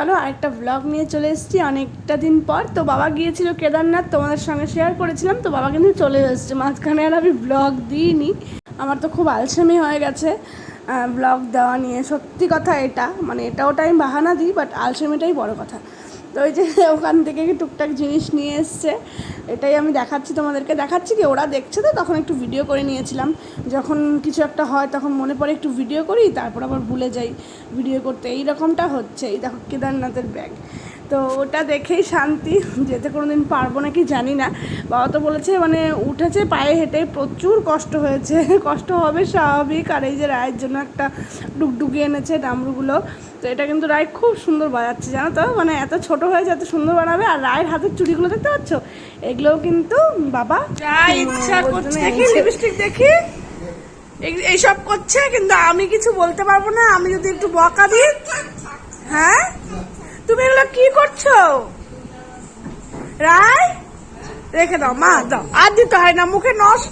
চলো আরেকটা ব্লগ নিয়ে চলে এসেছি। অনেকটা দিন পর তো বাবা গিয়েছিল কেদারনাথ, তোমাদের সঙ্গে শেয়ার করেছিলাম। তো বাবা কিন্তু চলে এসেছে। মাঝখানে আর আমি ব্লগ দিইনি। আমার তো খুব আলসেমি হয়ে গেছে। ব্লগ দেওয়া নিয়ে। সত্যি কথা এটা। মানে এটা ওটা আমি বাহানা দিই বাট আলসেমিটাই বড় কথা। তো ওই যে ওখান থেকে টুকটাক জিনিস নিয়ে এসছে। এটাই আমি দেখাচ্ছি তোমাদেরকে। দেখাচ্ছি কি, ওরা দেখছে তো, তখন একটু ভিডিও করে নিয়েছিলাম। যখন কিছু একটা হয়, তখন মনে পড়ে একটু ভিডিও করি, তারপর আবার ভুলে যাই। ভিডিও করতে এই রকমটা হচ্ছে এই দেখো, কেদারনাথের ব্যাগ তো ওটা দেখেই শান্তি যেতে কোনো দিন পারব নাকি জানি না। বাবা তো বলেছে মানে উঠেছে পায়ে হেঁটে প্রচুর কষ্ট হয়েছে। কষ্ট হবে স্বাভাবিক আর এই যে রায়ের জন্য একটা ডুগডুগি এনেছে ডামরুগুলো তো এটা কিন্তু রায় খুব সুন্দর বাজাচ্ছে জানো তো? মানে এত ছোট হয়েছে এত সুন্দর বানাবে আর রায়ের হাতের চুড়িগুলো দেখতে পাচ্ছ? এগুলোও কিন্তু বাবা যা ইচ্ছা করছে। দেখি লিপস্টিক দেখি। এই- এইসব করছে কিন্তু আমি কিছু বলতে পারব না। আমি যদি একটু বকা দিই হ্যাঁ? তুমি এগুলো কি করছ? রায়? রেখে দাও, মা, দাও। আর দিতে হয় না, মুখে নস।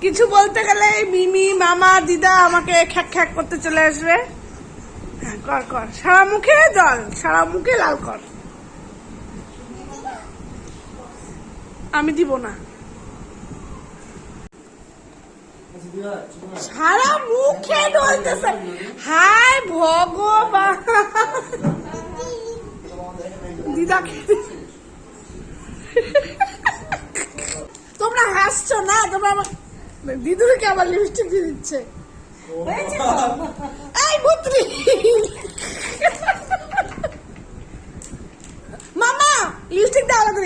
কিছু বলতে গেলে মিমি, মামা, দিদা আমাকে খ্যাক খ্যাক করতে চলে আসবে। হ্যাঁ কর কর। সারা মুখে জল, সারা মুখে লাল কর। আমি দিব না। সারা মুখে ডলতেছে হায় ভগবান। দিদাকে তোমরা হাসছো না? তোমরা আমার দিদুরকে আবার লিপস্টিক দিয়ে দিচ্ছে। এই বুতরি মামা লিপস্টিক দাও আলাদা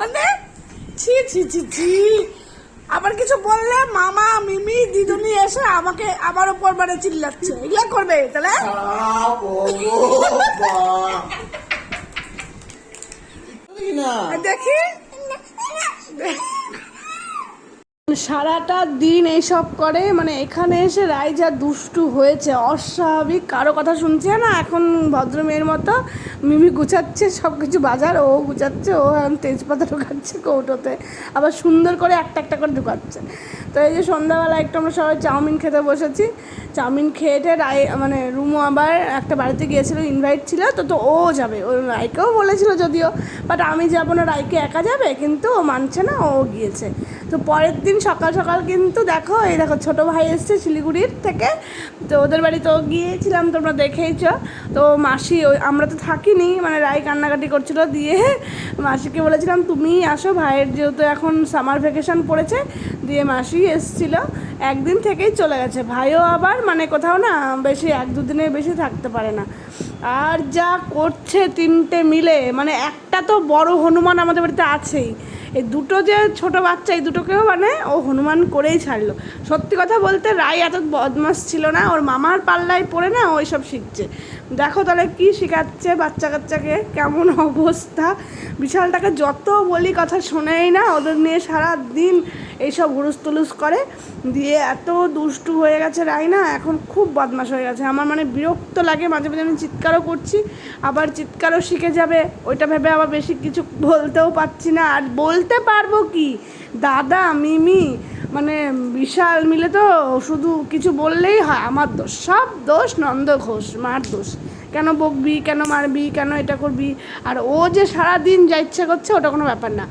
মানে ছি ছি ছি। আবার কিছু বললে মামা মিমি দিদুনি এসে আমাকে আমার উপর মানে চিল্লাচ্ছে। এগুলা করবে তাহলে? দেখি। সারাটা দিন এইসব করে মানে এখানে এসে রাই যা দুষ্টু হয়েছে, অস্বাভাবিক, কারও কথা শুনছে না, এখন ভদ্র মেয়ের মতো মিমি গুছাচ্ছে সব কিছু বাজার, ও গুছাচ্ছে, ও এখন তেজপাতা ঢুকাচ্ছে কৌটোতে, আবার সুন্দর করে একটা একটা করে ঢুকাচ্ছে। তো এই যে সন্ধ্যাবেলা একটু আমরা সবাই চাউমিন খেতে বসেছি। চাউমিন খেয়ে রায় মানে রুমও আবার একটা বাড়িতে গিয়েছিল ইনভাইট ছিল, তো তো ও যাবে। ও রায়কেও বলেছিল যদিও বাট আমি যাব না, রায়কে একা যাবে, কিন্তু ও মানছে না, ও গিয়েছে। তো পরের দিন সকাল সকাল কিন্তু দেখো, এই দেখো ছোটো ভাই এসছে শিলিগুড়ির থেকে। তো ওদের বাড়ি তো গিয়েছিলাম, তোমরা দেখেইছ। তো মাসি ওই আমরা তো থাকিনি মানে রায় কান্নাকাটি করছিল দিয়ে মাসিকে বলেছিলাম, তুমি আসো, ভাইয়ের যেহেতু এখন সামার ভ্যাকেশন পড়েছে, দিয়ে মাসি এসছিল। একদিন থেকেই চলে গেছে। ভাইও আবার মানে কোথাও না বেশি, এক দুদিনের বেশি থাকতে পারে না। আর যা করছে তিনটে মিলে মানে একটা তো বড় হনুমান আমাদের বাড়িতে আছেই। এই দুটো যে ছোট বাচ্চা, এই দুটোকেও মানে ও হনুমান করেই ছাড়লো। সত্যি কথা বলতে, রায় এত বদমাস ছিল না, ওর মামার পাল্লায় পড়ে না ওই সব শিখছে। দেখো তাহলে কি শেখাচ্ছে বাচ্চা কাচ্চাকে, কেমন অবস্থা। বিশালটাকে যত বলি কথা শোনেই না, ওদের নিয়ে সারা দিন এইসব হুরুস তুলুস করে। দিয়ে এত দুষ্টু হয়ে গেছে রায় না, এখন খুব বদমাস হয়ে গেছে। আমার মানে বিরক্ত লাগে, মাঝে মাঝে আমি চিৎকারও করছি, আবার চিৎকারও শিখে যাবে। ওইটা ভেবে আবার বেশি কিছু বলতেও পারছি না, আর বলতে পারব কি? দাদা, মিমি মানে বিশাল মিলে তো শুধু কিছু বললেই হয়। আমার দোষ, সব দোষ নন্দ ঘোষ, মার দোষ। কেন বকবি, কেন মারবি, কেন এটা করবি? আর ও যে সারাদিন যা ইচ্ছে করছে, ওটা কোনো ব্যাপার না।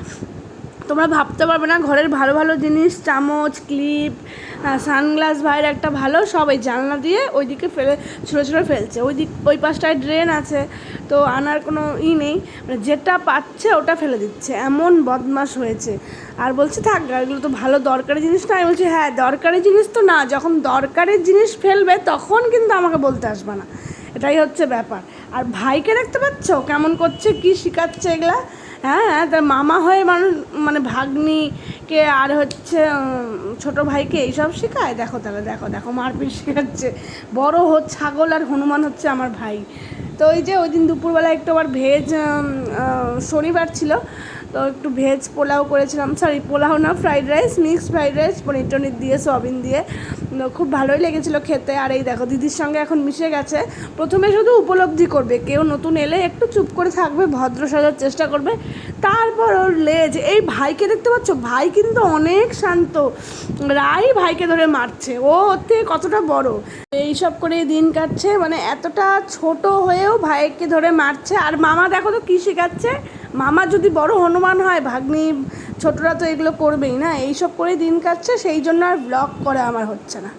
তোমরা ভাবতে পারবে না, ঘরের ভালো ভালো জিনিস, চামচ, ক্লিপ সানগ্লাস, ভাইয়ের একটা ভালো, সব এই জানলা দিয়ে ওইদিকে ফেলে, ছুঁড়ে ছুঁড়ে ফেলছে। ওই দিক, ওই পাশটায় ড্রেন আছে, তো আনার কোনো ই নেই। মানে যেটা পাচ্ছে ওটা ফেলে দিচ্ছে। এমন বদমাস হয়েছে। আর বলছে, থাক, এগুলো তো ভালো দরকারি জিনিস না। আমি বলছি হ্যাঁ দরকারি জিনিস তো না। যখন দরকারি জিনিস ফেলবে, তখন কিন্তু আমাকে বলতে আসবে না। এটাই হচ্ছে ব্যাপার। আর ভাইকে দেখতে পাচ্ছ? কেমন করছে? কি শেখাচ্ছে এগুলা? হ্যাঁ তার মামা হয়ে মানুষ মানে ভাগ্নিকে আর হচ্ছে ছোট ভাইকে এইসব শেখায়? দেখো তাহলে, দেখো দেখো মারপিট শেখাচ্ছে। বড় হচ্ছে ছাগল আর হনুমান হচ্ছে আমার ভাই। তো ওই যে ওই দিন দুপুরবেলা একটু আবার ভেজ শনিবার ছিল। তো একটু ভেজ পোলাও করেছিলাম। সরি পোলাও না fried rice mixed fried rice paneer টনির দিয়ে, সয়াবিন দিয়ে। খুব ভালোই লেগেছিলো খেতে। আর এই দেখো, দিদির সঙ্গে এখন মিশে গেছে। প্রথমে শুধু উপলব্ধি করবে, কেউ নতুন এলে একটু চুপ করে থাকবে, ভদ্র সাজার চেষ্টা করবে। তারপর ওর লেজ, এই ভাইকে দেখতে পাচ্ছ? ভাই কিন্তু অনেক শান্ত। রাই ভাইকে ধরে মারছে। ও ওর থেকে কতটা বড়? এইসব করে দিন কাটছে। মানে এতটা ছোট হয়েও ভাইকে ধরে মারছে। আর মামা দেখো তো কী শেখাচ্ছে? মামা যদি বড় হনুমান হয়, ভাগ্নি, ছোটরা তো এগুলো করবেই না? এইসব করে দিন কাটছে, সেই জন্য আর ব্লগ করা আমার হচ্ছে না।